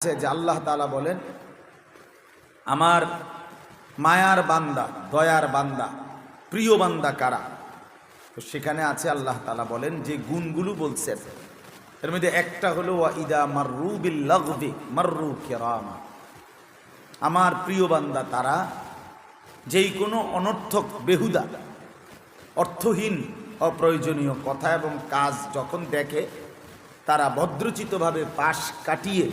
আছে যে আল্লাহ তালা বলেন, আমার মায়ার বান্দা, দয়ার বান্দা, প্রিয় বান্দা কারা? তো সেখানে আছে আল্লাহ তালা বলেন যে গুণগুলো বলছেন। এর মধ্যে একটা হলো ইদা মাররু বিল লাগবি মাররু কিরামা। আমার প্রিয় বান্দা তারা যেই কোনো অনর্থক, বেহুদা, অর্থহীন, অপ্রয়োজনীয় কথা এবং কাজ যখন দেখে, তারা ভদ্রচিতভাবে পাশ কাটিয়ে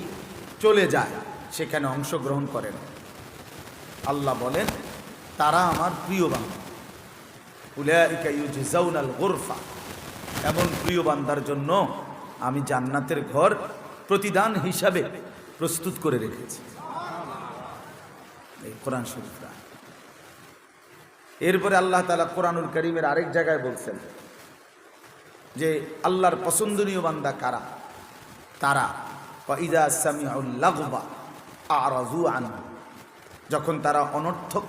চলে যায়, সেখানে অংশগ্রহণ করে না আল্লাহ বলেন, তারা আমার প্রিয় ইউজজাউনাল গুরফা এমন প্রিয় বান্দার জন্য আমি জান্নাতের ঘর প্রতিদান হিসাবে প্রস্তুত করে রেখেছি। এই কোরআন শরীফরা এরপরে আল্লাহ তালা কোরআনুল করিমের আরেক জায়গায় বলছেন যে, আল্লাহর পছন্দনীয় বান্দা কারা? তারা যখন তারা অনর্থক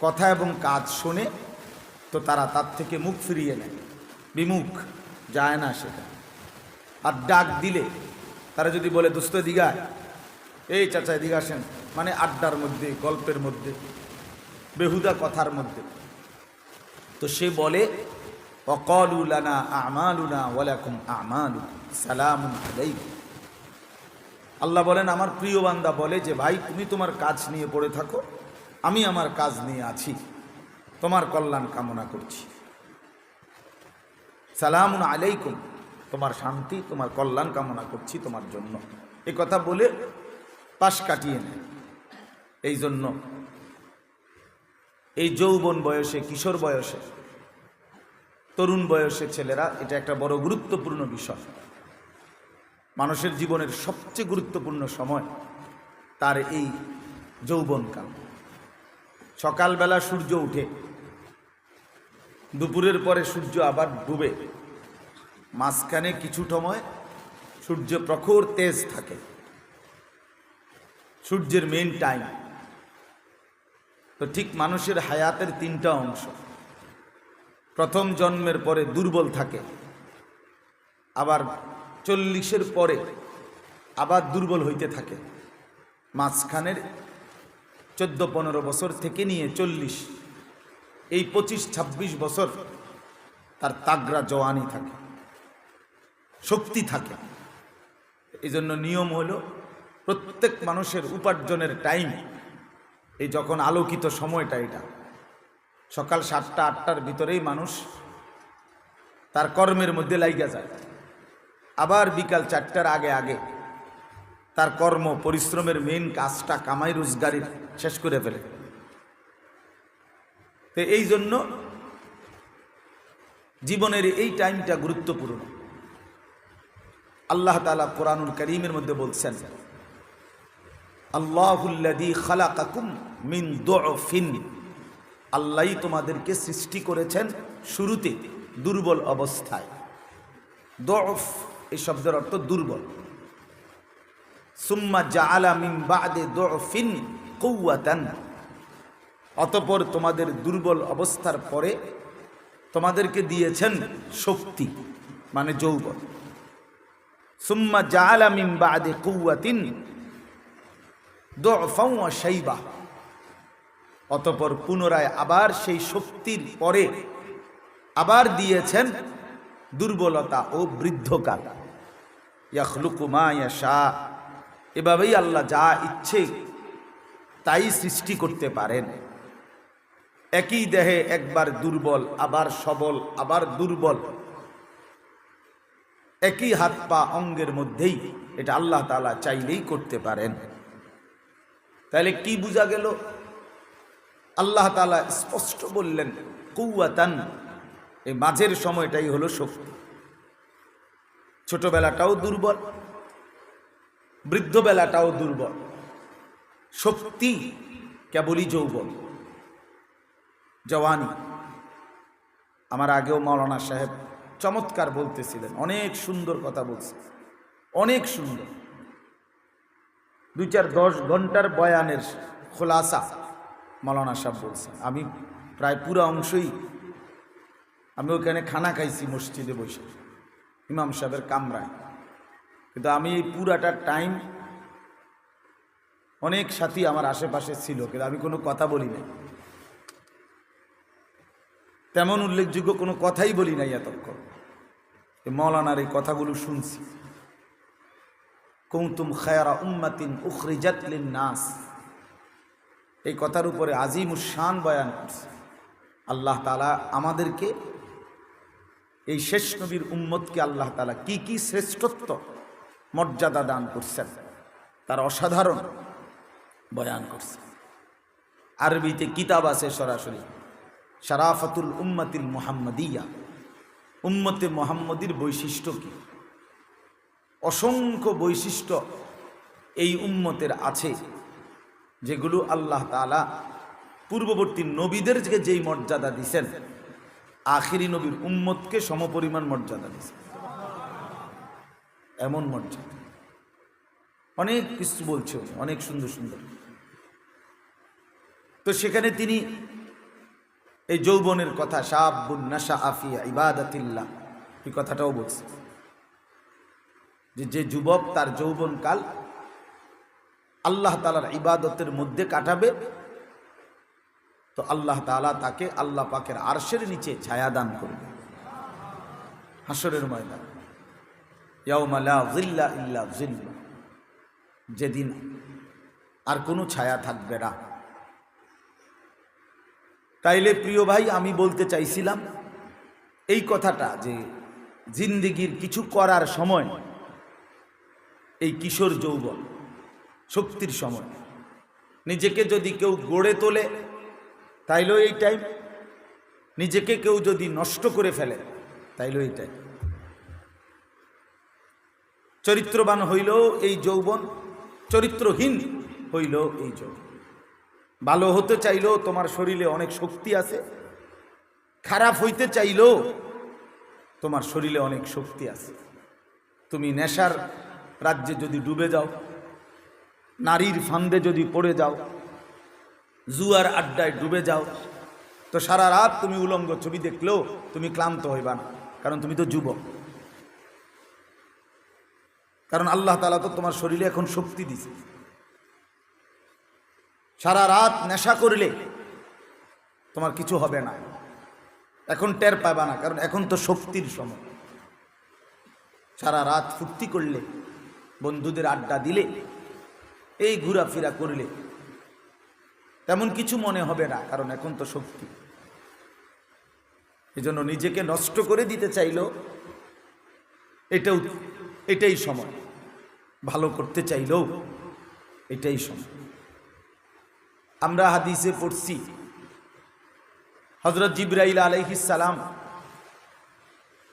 কথা এবং কাজ শোনে, তো তারা তার থেকে মুখ ফিরিয়ে নেয়। বিমুখ, যায় না সেটা। আর ডাক দিলে, তারা যদি বলে দুস্থ দিঘায় এই চাচা, এদিকে আসেন। মানে আড্ডার মধ্যে, গল্পের মধ্যে, বেহুদা কথার মধ্যে। তো সে বলে অকলুলানা আমালুনা ওয়ালাকুম আমালু সালামুন আলাইকুম। আল্লাহ বলেন, আমার প্রিয় বান্দা বলে যে, ভাই, তুমি তোমার কাজ নিয়ে পড়ে থাকো। আমি আমার কাজ নিয়ে আছি। তোমার কল্যাণ কামনা করছি। সালাম আলাইকুম। তোমার শান্তি, তোমার কল্যাণ কামনা করছি তোমার জন্য। এ কথা বলে পাশ কাটিয়ে নেয়। এই জন্য এই যৌবন বয়সে, কিশোর বয়সে, তরুণ বয়সে ছেলেরা, এটা একটা বড় গুরুত্বপূর্ণ বিষয়। মানুষের জীবনের সবচেয়ে গুরুত্বপূর্ণ সময় তার এই যৌবনকাল সকালবেলা সূর্য উঠে, দুপুরের পরে সূর্য আবার ডুবে। মাঝখানে কিছু সময় সূর্য প্রখর তেজ থাকে। সূর্যের মেন টাইম তো ঠিক মানুষের হায়াতের তিনটা অংশ। প্রথম জন্মের পরে দুর্বল থাকে, আবার চল্লিশের পরে আবার দুর্বল হইতে থাকে। মাঝখানের চোদ্দ পনেরো বছর থেকে নিয়ে চল্লিশ, এই পঁচিশ, ছাব্বিশ বছর তার তাগরা জওয়ানি থাকে, শক্তি থাকে। এই জন্য নিয়ম হলো প্রত্যেক মানুষের উপার্জনের টাইম এই যখন আলোকিত সময়টা এটা, সকাল সাতটা, আটটার ভিতরেই মানুষ তার কর্মের মধ্যে লাইগা যায়। আবার বিকাল চারটার আগে আগে তার কর্ম, পরিশ্রমের মেন কাজটা কামাই রোজগারির শেষ করে ফেলে। তো এই জন্য জীবনের এই টাইমটা গুরুত্বপূর্ণ। আল্লাহ তালা কোরআনুল করিমের মধ্যে বলছেন আল্লাহুল্লাদি খালাকাকুম মিন দুফিন আল্লাহই তোমাদেরকে সৃষ্টি করেছেন শুরুতে দুর্বল অবস্থায়। দফ এই শব্দের অর্থ দুর্বল। সুম্মা জাআলা মিন বাদে দফিন কৌয়াতান অতপর তোমাদের দুর্বল অবস্থার পরে তোমাদেরকে দিয়েছেন শক্তি মানে যৌবন। সুম্মা জাআলা মিন বাদে কৌয়াতিন দফাও শাইবা। অতপর পুনরায় আবার সেই শক্তির পরে আবার দিয়েছেন দুর্বলতা ও বৃদ্ধকাল। ইয়াখলুকুমা ইয়াশা। এভাবেই আল্লাহ যা ইচ্ছে তাই সৃষ্টি করতে পারেন। একই দেহে একবার দুর্বল, আবার সবল, আবার দুর্বল। একই হাত পা অঙ্গের মধ্যেই এটা আল্লাহ তালা চাইলেই করতে পারেন। তাহলে কি বোঝা গেল? আল্লাহ তালা স্পষ্ট বললেন কৌয়াতান এই মাঝের সময়টাই হলো শক্তি। ছোটবেলাটাও দুর্বল, বৃদ্ধবেলাটাও দুর্বল, শক্তি কেবলই যৌবন, জওয়ানি। আমার আগেও মৌলানা সাহেব চমৎকার বলতেছিলেন, অনেক সুন্দর কথা বলছে অনেক সুন্দর। দুই চার দশ ঘণ্টার বয়ানের খোলাসা মৌলানা সাহেব বলছেন। আমি প্রায় পুরো অংশই, আমি ওখানে খানা খাইছি মসজিদে বসে। ইমাম সাহেবের কামরায়। কিন্তু আমি এই পুরাটা টাইম অনেক সাথী আমার আশেপাশে ছিল, কিন্তু আমি কোনো কথা বলি নাই। তেমন উল্লেখযোগ্য কোনো কথাই বলি নাই এতক্ষণ। মৌলানার এই কথাগুলো শুনছি। কৌতুম খায়ারা উম্মাতিন উখরিজাত নাস এই কথার উপরে আজিম শান বয়ান করছে। আল্লাহ তালা আমাদেরকে এই শেষ নবীর উম্মতকে আল্লাহ তালা কি কি শ্রেষ্ঠত্ব, মর্যাদা দান করছেন, তার অসাধারণ বয়ান করছে আরবিতে কিতাব আছে সরাসরি, শারাফাতুল উম্মাতিল মুহাম্মদিয়া। উম্মতে মোহাম্মদীর বৈশিষ্ট্য কি? অসংখ্য বৈশিষ্ট্য এই উম্মতের আছে, যেগুলো আল্লাহ তালা পূর্ববর্তী নবীদেরকে যেই মর্যাদা দিছেন আখিরি নবীর উম্মতকে সমপরিমাণ মর্যাদা দিয়েছে। এমন মর্যাদা। অনেক কিছু বলছে অনেক সুন্দর সুন্দর। তো সেখানে তিনি এই যৌবনের কথা, শাহাবুন নাশা আফিয়া ইবাদাতিল্লাহ, এই কথাটাও বলছে। যে যে যুবক তার যৌবনকাল আল্লাহ তালার ইবাদতের মধ্যে কাটাবে তো আল্লাহ তালা তাকে আল্লাহ পাকের আরশের নিচে ছায়া দান করবে। হাসরের ময়দান। ইয়াউমা লা জিল্লা ইল্লা যেদিন আর কোনো ছায়া থাকবে না। তাইলে প্রিয় ভাই, আমি বলতে চাইছিলাম এই কথাটা যে জিন্দিগির কিছু করার সময়, এই কিশোর যৌবন, শক্তির সময়, নিজেকে যদি কেউ গড়ে তোলে তাইলেও এই টাইম নিজেকে কেউ যদি নষ্ট করে ফেলে তাইলেও এই টাইম চরিত্রবান হইলেও এই যৌবন, চরিত্রহীন হইলেও এই যৌবন। ভালো হতে চাইলেও তোমার শরীরে অনেক শক্তি আছে, খারাপ হইতে চাইলেও তোমার শরীরে অনেক শক্তি আছে। তুমি নেশার রাজ্যে যদি ডুবে যাও, নারীর ফান্দে যদি পড়ে যাও জুয়ার আড্ডায় ডুবে যাও। তো সারা রাত তুমি উলঙ্গ ছবি দেখলেও তুমি ক্লান্ত হইবা না, কারণ তুমি তো যুবক। কারণ আল্লাহ তালা তো তোমার শরীরে এখন শক্তি দিছে। সারা রাত নেশা করলে তোমার কিছু হবে না। এখন টের পাবা না, কারণ এখন তো শক্তির সময়। সারা রাত ফুর্তি করলে, বন্ধুদের আড্ডা দিলে, এই ঘোরাফেরা করলে তেমন কিছু মনে হবে না, কারণ এখন তো শক্তি। এজন্য নিজেকে নষ্ট করে দিতে চাইল এটাও এটাই সময়। ভালো করতে চাইলেও এটাই সময়। আমরা হাদিসে পড়ছি হজরত জিব্রাইল আলহিসাল্লাম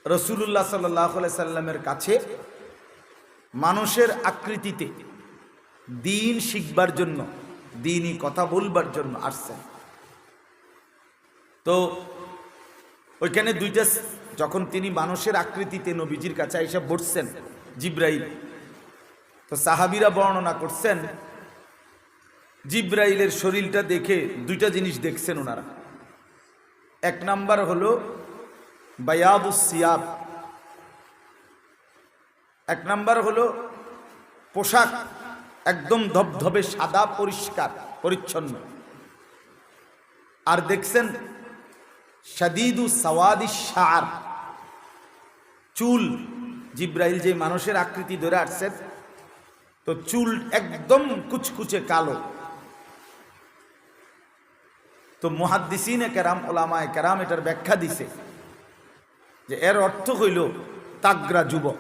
রসুল্লাহ সাল্লাহ সাল্লামের কাছে মানুষের আকৃতিতে দিন শিখবার জন্য দিনই কথা বলবার জন্য আসছেন। তো ওইখানে দুইটা যখন তিনি মানুষের আকৃতিতে নবীজির কাছে এসে বসছেন, জিব্রাইল, তো সাহাবিরা বর্ণনা করছেন, জিব্রাইলের শরীরটা দেখে দুইটা জিনিস দেখছেন ওনারা। এক নাম্বার হলো বায়াবুস সিয়াব এক নাম্বার হলো পোশাক। একদম ধবধবে, সাদা, পরিষ্কার, পরিচ্ছন্ন। আর দেখছেন সাদিদু সওয়াদি সার চুল, জিব্রাইল যে মানুষের আকৃতি ধরে আসছেন তো চুল একদম কুচকুচে কালো। তো মুহাদ্দিসিনে কেরাম ওলামায় কেরাম এটার ব্যাখ্যা দিছে যে এর অর্থ হইল তাগরা যুবক।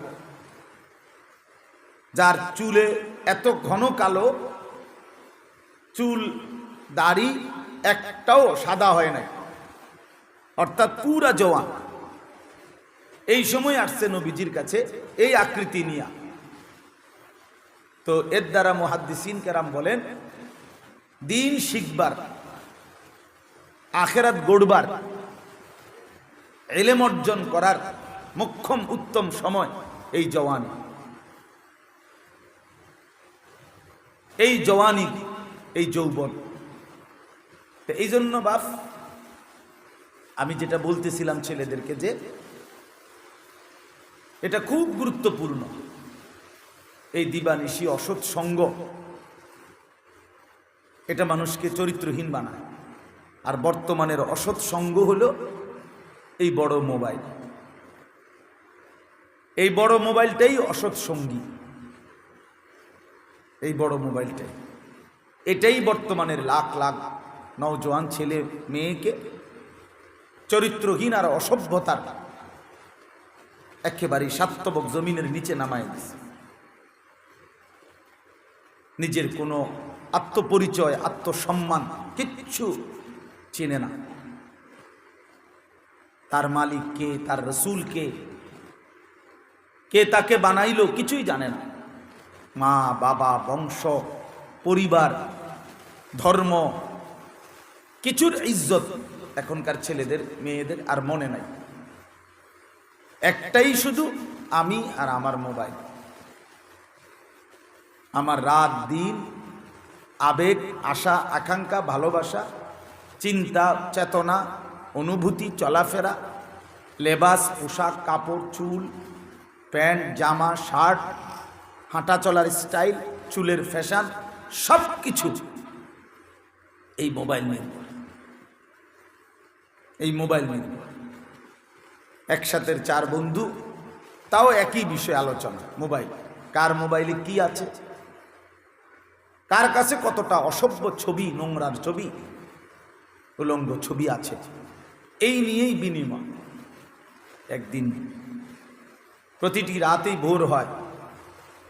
যার চুলে এত ঘন কালো চুল দাড়ি একটাও সাদা হয় নাই। অর্থাৎ পুরা জওয়ান এই সময় আসছে নবীজির কাছে এই আকৃতি নিয়া। তো এর দ্বারা মহাদ্দিসিন কেরাম বলেন, দিন শিখবার, আখেরাত গড়বার এলেম অর্জন করার মোক্ষম উত্তম সময় এই জওয়ানি এই জওয়ানি, এই যৌবন। তো এই জন্য বাপ, আমি যেটা বলতেছিলাম ছেলেদেরকে যে, এটা খুব গুরুত্বপূর্ণ। এই দিবানিশি অসৎ সঙ্গ, এটা মানুষকে চরিত্রহীন বানায়। আর বর্তমানের অসৎ সঙ্গ হল এই বড় মোবাইল। এই বড় মোবাইলটাই অসৎ সঙ্গী। এই বড় মোবাইলটাই। এটাই বর্তমানের লাখ লাখ নওজোয়ান ছেলে মেয়েকে চরিত্রহীন আর অসভ্যতার একেবারেই সাত্তবক জমিনের নিচে নামায় দিছে। নিজের কোনো আত্মপরিচয়, আত্মসম্মান কিচ্ছু চেনে না। তার মালিক কে, তার রসুল কে? কে তাকে বানাইলো কিছুই জানে না। মা, বাবা, বংশ, পরিবার, ধর্ম, কিছুর ইজ্জত এখনকার ছেলেদের, মেয়েদের আর মনে নাই। একটাই শুধু আমি আর আমার মোবাইল। আমার রাত, দিন, আবেগ, আশা, আকাঙ্ক্ষা, ভালোবাসা, চিন্তা, চেতনা, অনুভূতি, চলাফেরা, লেবাস, পোশাক, কাপড়, চুল, প্যান্ট, জামা, শার্ট হাঁটা চলার স্টাইল, চুলের ফ্যাশন সব কিছু এই মোবাইল নির্ভর এই মোবাইল নির্ভর একসাথে চার বন্ধু, তাও একই বিষয়ে আলোচনা, মোবাইল। কার মোবাইলে কি আছে? কার কাছে কতটা অসভ্য ছবি, নোংরার ছবি, উলঙ্গ ছবি আছে? এই নিয়েই বিনিময়। একদিন প্রতিটি রাতেই ভোর হয়।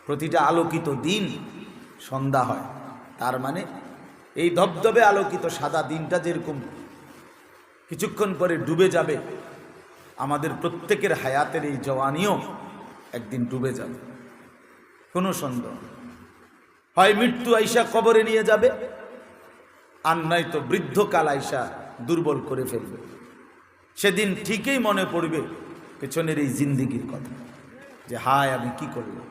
প্রতিটা আলোকিত দিন সন্ধ্যা হয়। তার মানে এই ধবধবে আলোকিত সাদা দিনটা যেরকম কিছুক্ষণ পরে ডুবে যাবে, আমাদের প্রত্যেকের হায়াতের এই জওয়ানিও একদিন ডুবে যাবে। কোনো সন্দেহ। হয় মৃত্যু আইসা কবরে নিয়ে যাবে, আর নয়তো বৃদ্ধকাল আইসা দুর্বল করে ফেলবে। সেদিন ঠিকই মনে পড়বে পেছনের এই জিন্দিগির কথা, যে হায় আমি কি করলাম?